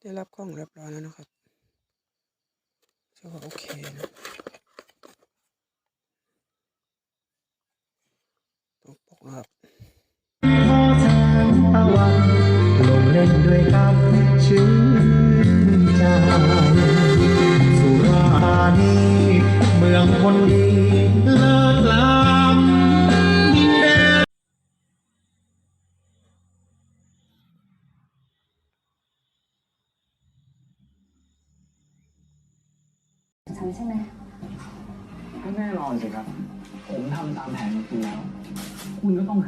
ได้รับของเรียบร้อยแล้วนะครับเชื่อว่าโอเคนะตรงปกนะครับลงเล่นด้วยกันชื่นใจสุรานีเมืองคนดี ฉันใช่ไหมก็แน่นอนสิครับ ผมทำตามแผนของคุณแล้ว คุณก็ต้อง